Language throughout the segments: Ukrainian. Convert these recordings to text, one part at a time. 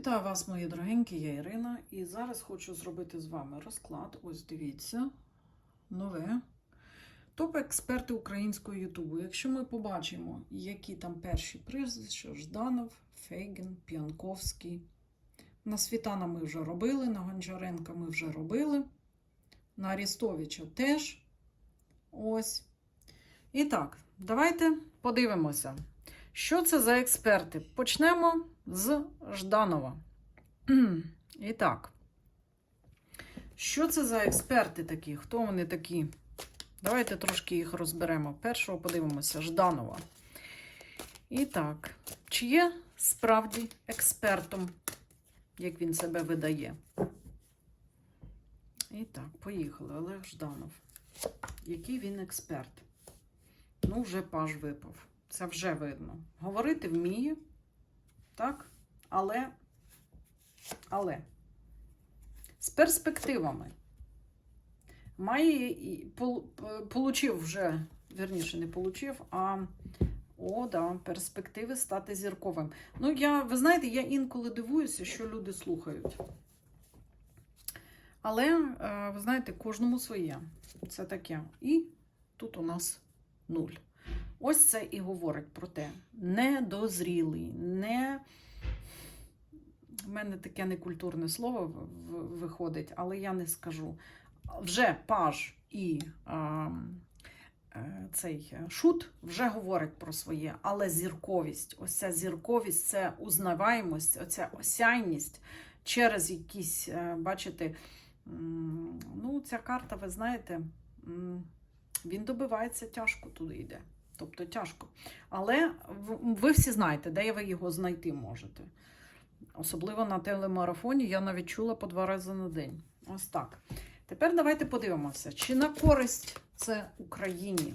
Вітаю вас, мої дорогенькі, я Ірина, і зараз хочу зробити з вами розклад. Ось дивіться, нове. Топ-експерти українського Ютубу. Якщо ми побачимо, які там перші прізвища, Жданов, Фейген, П'янковський. На Світана ми вже робили, на Гончаренка ми вже робили, на Арістовича теж. Ось. І так, давайте подивимося. Що це за експерти? Почнемо з Жданова. І так, що це за експерти такі? Хто вони такі? Давайте трошки їх розберемо. Першого подивимося Жданова. І так, чи є справді експертом, як він себе видає? І так, поїхали. Олег Жданов. Який він експерт? Ну, вже паж випав. Це вже видно. Говорити вміє, так? Але, але з перспективами. Має получив вже, вірніше, не получив, а о, да, перспективи стати зірковим. Ну, я, ви знаєте, я інколи дивуюся, що люди слухають. Але, е, ви знаєте, кожному своє. Це таке. І тут у нас нуль. Ось це і говорить про те, недозрілий, не. У мене таке некультурне слово виходить, але я не скажу. Вже паж і а, е, цей шут вже говорить про своє, але зірковість, ось ця зірковість, це узнаваємость, оця осяйність через якісь, е, бачите, ну, ця карта, ви знаєте, він добивається тяжко туди йде. Тобто тяжко. Але ви всі знаєте, де ви його знайти можете. Особливо на телемарафоні я навіть чула по два рази на день. Ось так. Тепер давайте подивимося, чи на користь це Україні,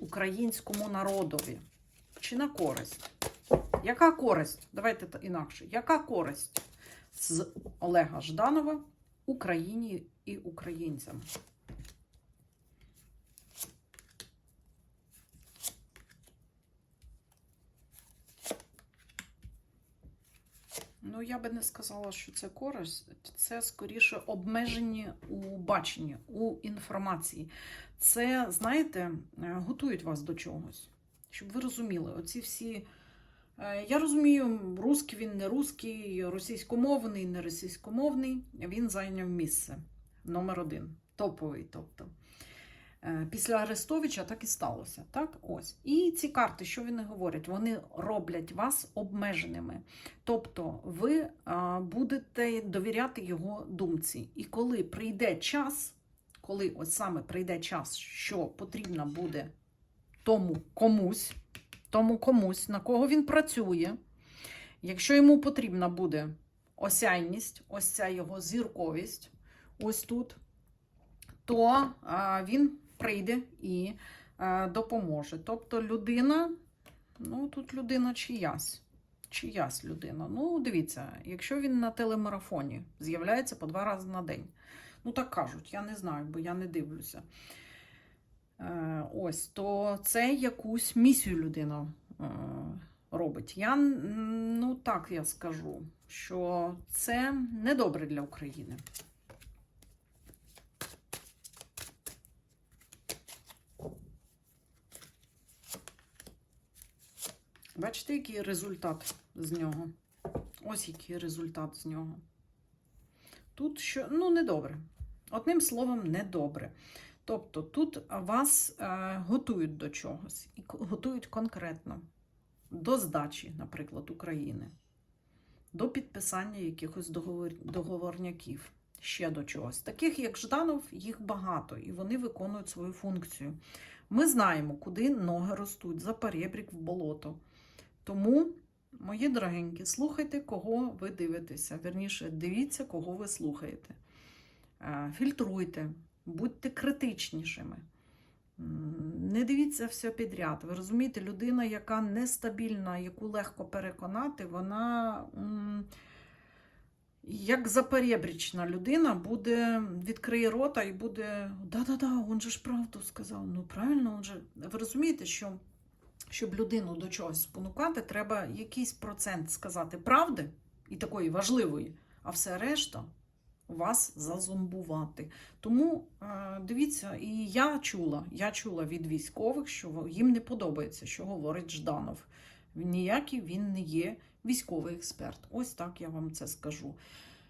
українському народові. Чи на користь? Яка користь? Давайте інакше. Яка користь з Олега Жданова Україні і українцям? Ну, я би не сказала, що це користь, це скоріше обмежені у баченні, у інформації. Це, знаєте, е, готують вас до чогось, щоб ви розуміли, оці всі. е, Я розумію, русський він не русський, російськомовний, не російськомовний. Він зайняв місце номер один, топовий. тобто. Е, Після Арестовича так і сталося. Так? Ось. І ці карти, що вони говорять? Вони роблять вас обмеженими. Тобто ви будете довіряти його думці. І коли прийде час, коли ось саме прийде час, що потрібно буде тому комусь, тому комусь, на кого він працює, якщо йому потрібна буде осяйність, ось ця його зірковість, ось тут, то а, він прийде і допоможе. Тобто людина, ну тут людина чиясь. Чиясь людина. Ну, дивіться, якщо він на телемарафоні з'являється по два рази на день. Ну, так кажуть, я не знаю, бо я не дивлюся. Е, ось, то це якусь місію людина е, робить. Я, ну так я скажу, що це недобре для України. Бачите, який результат з нього? Ось який результат з нього. Тут що, ну, недобре. Одним словом, недобре. Тобто тут вас е, готують до чогось і готують конкретно до здачі, наприклад, України, до підписання якихось договор, договорняків, ще до чогось. Таких, як Жданов, їх багато, і вони виконують свою функцію. Ми знаємо, куди ноги ростуть, за перебрік в болото. Тому, мої дорогенькі, слухайте, кого ви дивитеся. Вірніше, дивіться, кого ви слухаєте. Е, Фільтруйте, будьте критичнішими. Не дивіться все підряд. Ви розумієте, людина, яка нестабільна, яку легко переконати, вона як заперебрічна людина буде, відкриє рота і буде да-да-да, він же ж правду сказав. Ну правильно, он же. Ви розумієте, що щоб людину до чогось спонукати, треба якийсь процент сказати правди і такої важливої, а все решта вас зазомбувати. Тому е, дивіться, і я чула, я чула від військових, що їм не подобається, що говорить Жданов. Ніякий він не є військовий експерт. Ось так я вам це скажу.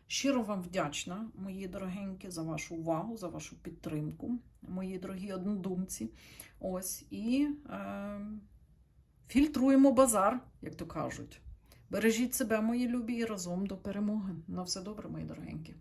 Щиро вам вдячна, мої дорогенькі, за вашу увагу, за вашу підтримку, мої дорогі однодумці. Ось і е, фільтруємо базар, як то кажуть. Бережіть себе, мої любі, і разом до перемоги. На все добре, мої дорогенькі.